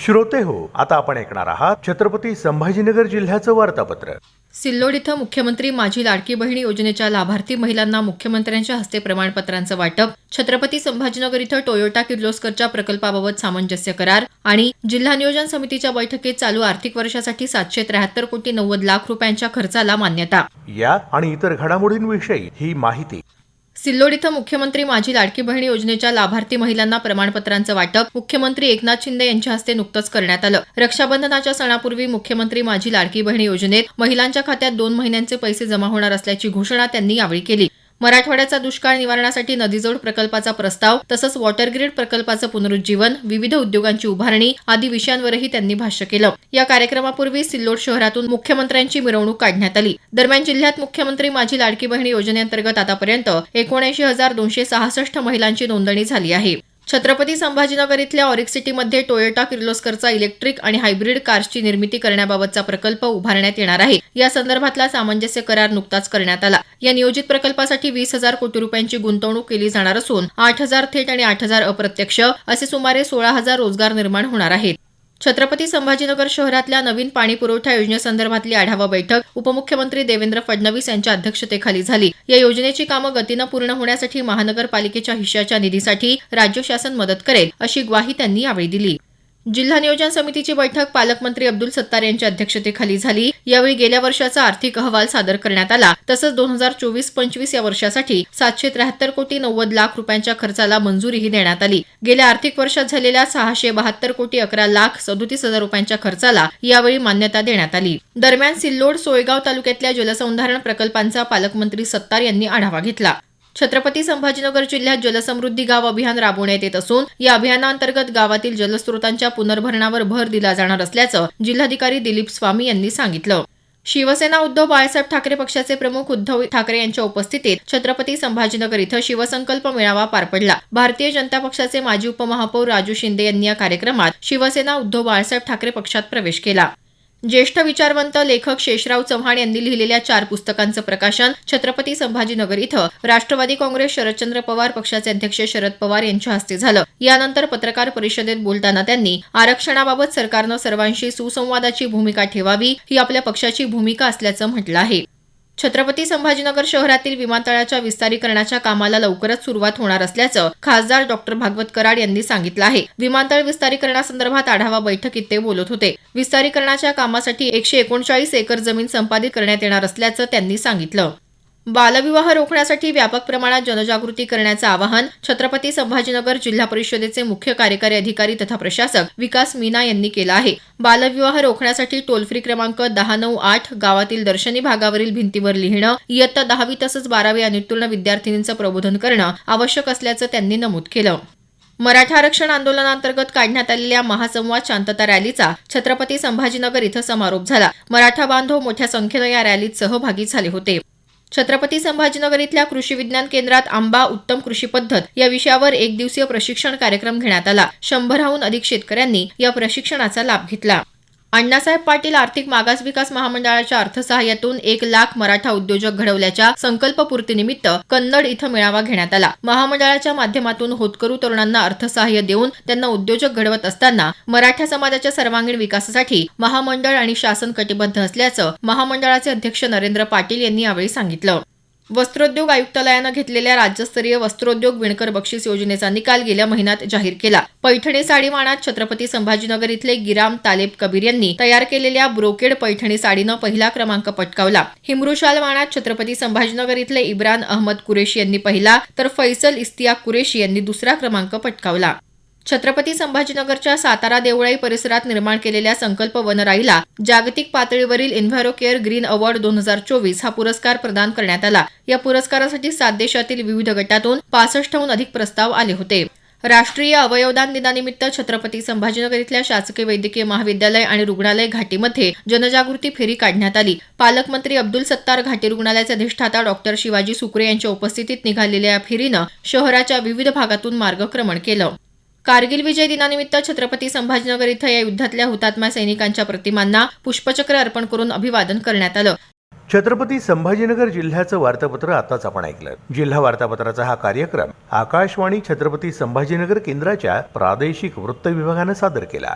श्रोते हो आता आपण ऐकणार आहात छत्रपती संभाजीनगर जिल्ह्याचं वार्तापत्र. सिल्लोड इथं मुख्यमंत्री माझी लाडकी बहिणी योजनेच्या लाभार्थी महिलांना मुख्यमंत्र्यांच्या हस्ते प्रमाणपत्रांचं वाटप छत्रपती संभाजीनगर इथं टोयोटा किर्लोस्करच्या प्रकल्पाबाबत सामंजस्य करार आणि जिल्हा नियोजन समितीच्या बैठकीत चालू आर्थिक वर्षासाठी सातशे त्र्याहत्तर कोटी नव्वद लाख रुपयांच्या खर्चाला मान्यता. या आणि इतर घडामोडींविषयी ही माहिती. सिल्लोड इथं मुख्यमंत्री माझी लाडकी बहिणी योजनेच्या लाभार्थी महिलांना प्रमाणपत्रांचं वाटप मुख्यमंत्री एकनाथ शिंदे यांच्या हस्ते नुकतंच करण्यात आलं. रक्षाबंधनाच्या सणापूर्वी मुख्यमंत्री माझी लाडकी बहिणी योजनेत महिलांच्या खात्यात दोन महिन्यांचे पैसे जमा होणार असल्याची घोषणा त्यांनी यावेळी केली. मराठवाड्याचा दुष्काळ निवारणासाठी नदीजोड प्रकल्पाचा प्रस्ताव तसंच वॉटरग्रीड प्रकल्पाचं पुनरुज्जीवन विविध उद्योगांची उभारणी आदी विषयांवरही त्यांनी भाष्य केलं. या कार्यक्रमापूर्वी सिल्लोड शहरातून मुख्यमंत्र्यांची मिरवणूक काढण्यात आली. दरम्यान जिल्ह्यात मुख्यमंत्री माझी लाडकी बहिणी योजनेअंतर्गत आतापर्यंत एकोणऐंशी हजार दोनशे सहासष्ट महिलांची नोंदणी झाली आहे. छत्रपती संभाजीनगर इथल्या ऑरिक सिटीमध्ये टोयोटा किर्लोस्करचा इलेक्ट्रिक आणि हायब्रिड कार्सची निर्मिती करण्याबाबतचा प्रकल्प उभारण्यात येणार आहे. या संदर्भातला सामंजस्य करार नुकताच करण्यात आला. या नियोजित प्रकल्पासाठी वीस हजार कोटी रुपयांची गुंतवणूक केली जाणार असून आठ हजार थेट आणि आठ हजार अप्रत्यक्ष असे सुमारे सोळा हजार रोजगार निर्माण होणार आहेत. छत्रपती संभाजीनगर शहरातल्या नवीन पाणी पुरवठा योजनेसंदर्भातली आढावा बैठक उपमुख्यमंत्री देवेंद्र फडणवीस यांच्या अध्यक्षतेखाली झाली. या योजनेची कामं गतीनं पूर्ण होण्यासाठी महानगरपालिकेच्या हिश्श्याच्या निधीसाठी राज्य शासन मदत करेल अशी ग्वाही त्यांनी यावेळी दिली. जिल्हा नियोजन समितीची बैठक पालकमंत्री अब्दुल सत्तार यांच्या अध्यक्षतेखाली झाली. यावेळी गेल्या वर्षाचा आर्थिक अहवाल सादर करण्यात आला. तसंच दोन हजार चोवीस पंचवीस या वर्षासाठी सातशे त्र्याहत्तर कोटी नव्वद लाख रुपयांच्या खर्चाला मंजुरीही देण्यात आली. गेल्या आर्थिक वर्षात झालेल्या सहाशे बहात्तर कोटी अकरा लाख सदोतीस हजार रुपयांच्या खर्चाला यावेळी मान्यता देण्यात आली. दरम्यान सिल्लोड सोयगाव तालुक्यातल्या जलसंधारण प्रकल्पांचा पालकमंत्री सत्तार यांनी आढावा घेतला. छत्रपती संभाजीनगर जिल्ह्यात जलसमृद्धी गाव अभियान राबवण्यात येत असून या अभियानांतर्गत गावातील जलस्रोतांच्या पुनर्भरणावर भर दिला जाणार असल्याचं जिल्हाधिकारी दिलीप स्वामी यांनी सांगितलं. शिवसेना उद्धव बाळासाहेब ठाकरे पक्षाचे प्रमुख उद्धव ठाकरे यांच्या उपस्थितीत छत्रपती संभाजीनगर इथं शिवसंकल्प मेळावा पार पडला. भारतीय जनता पक्षाचे माजी उपमहापौर राजू शिंदे यांनी या कार्यक्रमात शिवसेना उद्धव बाळासाहेब ठाकरे पक्षात प्रवेश केला. ज्येष्ठ विचारवंत लेखक शेषराव चव्हाण यांनी लिहिलेल्या चार पुस्तकांचं प्रकाशन छत्रपती संभाजीनगर इथं राष्ट्रवादी काँग्रेस शरदचंद्र पवार पक्षाचे अध्यक्ष शरद पवार यांच्या हस्ते झालं. यानंतर पत्रकार परिषदेत बोलताना त्यांनी आरक्षणाबाबत सरकारनं सर्वांशी सुसंवादाची भूमिका ठेवावी ही आपल्या पक्षाची भूमिका असल्याचं म्हटलं आहे. छत्रपती संभाजीनगर शहरातील विमानतळाच्या विस्तारीकरणाच्या कामाला लवकरच सुरुवात होणार असल्याचं खासदार डॉक्टर भागवत कराड यांनी सांगितलं आहे. विमानतळ विस्तारीकरणासंदर्भात आढावा बैठकीत ते बोलत होते. विस्तारीकरणाच्या कामासाठी एकशे एकोणचाळीस एकर जमीन संपादित करण्यात येणार असल्याचं त्यांनी सांगितलं. बालविवाह रोखण्यासाठी व्यापक प्रमाणात जनजागृती करण्याचं आवाहन छत्रपती संभाजीनगर जिल्हा परिषदेचे मुख्य कार्यकारी अधिकारी तथा प्रशासक विकास मीना यांनी केलं आहे. बालविवाह रोखण्यासाठी टोल फ्री क्रमांक दहा नऊ आठ गावातील दर्शनी भागावरील भिंतीवर लिहिणं इयत्ता दहावी तसंच बारावी अनुत्तीर्ण विद्यार्थिनींचं प्रबोधन करणं आवश्यक असल्याचं त्यांनी नमूद केलं. मराठा आरक्षण आंदोलनांतर्गत काढण्यात आलेल्या महासंवाद शांतता रॅलीचा छत्रपती संभाजीनगर इथं समारोप झाला. मराठा बांधव मोठ्या संख्येनं या रॅलीत सहभागी झाले होते. छत्रपती संभाजीनगर इथल्या कृषी विज्ञान केंद्रात आंबा उत्तम कृषी पद्धत या विषयावर एक दिवसीय प्रशिक्षण कार्यक्रम घेण्यात आला. शंभराहून अधिक शेतकऱ्यांनी या प्रशिक्षणाचा लाभ घेतला. अण्णासाहेब पाटील आर्थिक मागास विकास महामंडळाच्या अर्थसहाय्यातून एक लाख मराठा उद्योजक घडवल्याच्या संकल्पपूर्तीनिमित्त कन्नड इथं मेळावा घेण्यात आला. महामंडळाच्या माध्यमातून होतकरू तरुणांना अर्थसहाय्य देऊन त्यांना उद्योजक घडवत असताना मराठा समाजाच्या सर्वांगीण विकासासाठी महामंडळ आणि शासन कटिबद्ध असल्याचं महामंडळाचे अध्यक्ष नरेंद्र पाटील यांनी यावेळी सांगितलं. वस्त्रोद्योग आयुक्तालयानं घेतलेल्या राज्यस्तरीय वस्त्रोद्योग विणकर बक्षीस योजनेचा निकाल गेल्या महिन्यात जाहीर केला. पैठणी साडी वाणात छत्रपती संभाजीनगर इथले गिराम तालेब कबीर यांनी तयार केलेल्या ब्रोकेड पैठणी साडीनं पहिला क्रमांक पटकावला. हिमरुशाल वाणात छत्रपती संभाजीनगर इथले इब्रान अहमद कुरेशी यांनी पहिला तर फैसल इस्तिया कुरेशी यांनी दुसरा क्रमांक पटकावला. छत्रपती संभाजीनगरच्या सातारा देवळाई परिसरात निर्माण केलेल्या संकल्प वनराईला जागतिक पातळीवरील इन्व्हायरो केअर ग्रीन अवॉर्ड दोन हजार चोवीस हा पुरस्कार प्रदान करण्यात आला. या पुरस्कारासाठी सात देशातील विविध गटातून पासष्टहून अधिक प्रस्ताव आले होते. राष्ट्रीय अवयवदान दिनानिमित्त छत्रपती संभाजीनगर इथल्या शासकीय वैद्यकीय महाविद्यालय आणि रुग्णालय घाटीमध्ये जनजागृती फेरी काढण्यात आली. पालकमंत्री अब्दुल सत्तार घाटी रुग्णालयाचे अधिष्ठाता डॉक्टर शिवाजी सुकरे यांच्या उपस्थितीत निघालेल्या या फेरीनं शहराच्या विविध भागातून मार्गक्रमण केलं. कारगिल विजय दिनानिमित्त छत्रपती संभाजीनगर इथं या युद्धातल्या हुतात्मा सैनिकांच्या प्रतिमांना पुष्पचक्र अर्पण करून अभिवादन करण्यात आलं. छत्रपती संभाजीनगर जिल्ह्याचं वार्तापत्र आताच आपण ऐकलं. जिल्हा वार्तापत्राचा हा कार्यक्रम आकाशवाणी छत्रपती संभाजीनगर केंद्राच्या प्रादेशिक वृत्त विभागानं सादर केला.